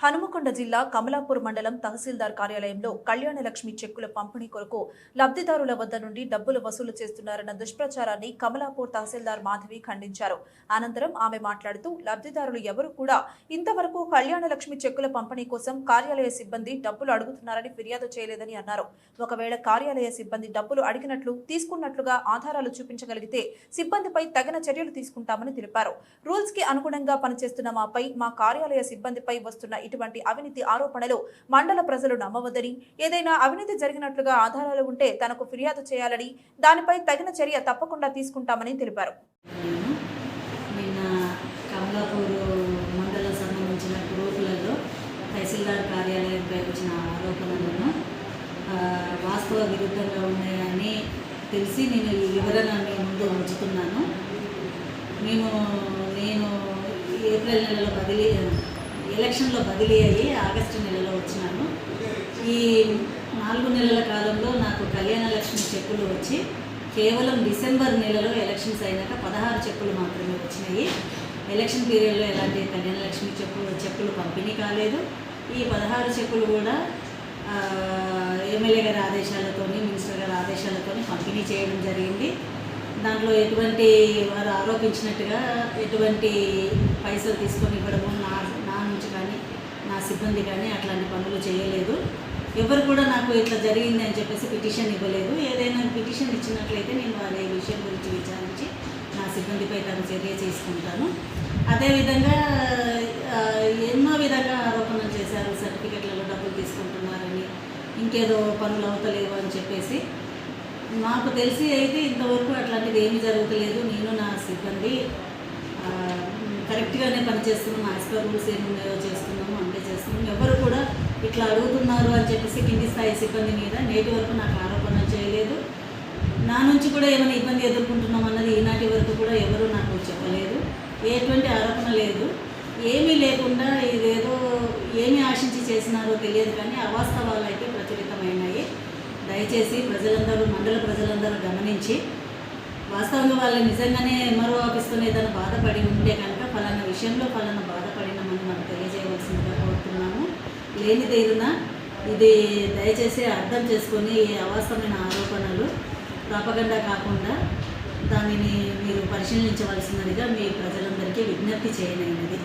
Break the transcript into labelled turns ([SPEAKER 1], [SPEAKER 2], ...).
[SPEAKER 1] హనుమకొండ జిల్లా కమలాపూర్ మండలం తహసీల్దార్ కార్యాలయంలో కళ్యాణలక్ష్మి చెక్కుల పంపిణీ కొరకు లబ్ధిదారుల వద్ద నుండి డబ్బులు వసూలు చేస్తున్నారన్న దుష్ప్రచారాన్ని కమలాపూర్ తహసీల్దార్ మాధవి ఖండించారు. అనంతరం ఆమె మాట్లాడుతూ లబ్ధిదారులు ఎవరు కూడా ఇంతవరకు కళ్యాణలక్ష్మి చెక్కుల పంపిణీ కోసం కార్యాలయ సిబ్బంది డబ్బులు అడుగుతున్నారని ఫిర్యాదు చేయలేదని అన్నారు. ఒకవేళ కార్యాలయ సిబ్బంది డబ్బులు అడిగినట్లు తీసుకున్నట్లుగా ఆధారాలు చూపించగలిగితే సిబ్బందిపై తగిన చర్యలు తీసుకుంటామని తెలిపారు. రూల్స్కి అనుగుణంగా పనిచేస్తున్న మాపై మా కార్యాలయ సిబ్బందిపై వస్తున్న ఇటువంటి అవినీతి ఆరోపణలు మండల ప్రజలు నమ్మవద్దని ఏదైనా అవినీతి జరిగినట్లుగా ఆధారాలు ఉంటే తనకు ఫిర్యాదు చేయాలని దానిపై తగిన చర్య తప్పకుండా తీసుకుంటామని తెలిపారు.
[SPEAKER 2] నేను తహసీల్దార్ కార్యాలయంపై వచ్చిన ఆరోపణలను వాస్తవ విరుద్ధంగా ఉన్నాయని తెలిసి నేను ఈ వివరణ మీ ముందు ఉంచుతున్నాను. మేము నేను ఏప్రిల్ నెలలో బదిలీ ఎలక్షన్లో బదిలీ అయ్యి ఆగస్టు నెలలో వచ్చినాను. ఈ నాలుగు నెలల కాలంలో నాకు కళ్యాణ లక్ష్మి చెక్కులు వచ్చి కేవలం డిసెంబర్ నెలలో ఎలక్షన్స్ అయినాక పదహారు చెక్కులు మాత్రమే వచ్చినాయి. ఎలక్షన్ పీరియడ్లో ఎలాంటి కళ్యాణ లక్ష్మి చెప్పులు పంపిణీ కాలేదు. ఈ పదహారు చెక్కులు కూడా ఎమ్మెల్యే గారి ఆదేశాలతోని మినిస్టర్ గారి ఆదేశాలతోని పంపిణీ చేయడం జరిగింది. దాంట్లో ఎటువంటి వారు ఆరోపించినట్టుగా ఎటువంటి పైసలు తీసుకొని ఇవ్వడము నా నా నుంచి కానీ నా సిబ్బంది కానీ అట్లాంటి పనులు చేయలేదు. ఎవరు కూడా నాకు ఇట్లా జరిగింది అని చెప్పేసి పిటిషన్ ఇవ్వలేదు. ఏదైనా పిటిషన్ ఇచ్చినట్లయితే నేను వారి విషయం గురించి విచారించి నా సిబ్బందిపై తను చర్య తీసుకుంటాను. అదేవిధంగా ఎన్నో విధంగా ఆరోపణలు చేశారు సర్టిఫికెట్లలో డబ్బులు తీసుకుంటున్నారని ఇంకేదో పనులు అవుతలేవు అని చెప్పేసి నాకు తెలిసి అయితే ఇంతవరకు అట్లాంటిది ఏమీ జరుగుతలేదు నేను నా సిబ్బంది కరెక్ట్గానే పనిచేస్తున్నాం. యాజ్ పర్ రూల్స్ ఏమున్నాయో చేస్తున్నాము అంతే చేస్తున్నాము. ఎవరు కూడా ఇట్లా అడుగుతున్నారు అని చెప్పేసి కింది స్థాయి సిబ్బంది మీద నేటి వరకు నాకు ఆరోపణ చేయలేదు. నా నుంచి కూడా ఏమైనా ఇబ్బంది ఎదుర్కొంటున్నాం అన్నది ఈనాటి వరకు కూడా ఎవరు నాకు చెప్పలేదు. ఎటువంటి ఆరోపణ లేదు. ఏమీ లేకుండా ఇదేదో ఏమి ఆశించి చేసినారో తెలియదు కానీ అవాస్తవాలు అయితే ప్రచురితమైనాయి. దయచేసి ప్రజలందరూ మండల ప్రజలందరూ గమనించి వాస్తవంగా వాళ్ళు నిజంగానే ఎంఆర్ఓ ఆఫీస్తో ఏదైనా బాధపడి ఉంటే కనుక ఫలానా విషయంలో ఫలానా బాధపడినామని మనం తెలియజేయవలసిందిగా కోరుతున్నాము. లేని తీరున ఇది దయచేసి అర్థం చేసుకొని ఈ అవాస్తవమైన ఆరోపణలు ప్రాపగండా కాకుండా దానిని మీరు పరిశీలించవలసినదిగా మీ ప్రజలందరికీ విజ్ఞప్తి చేయనైనది.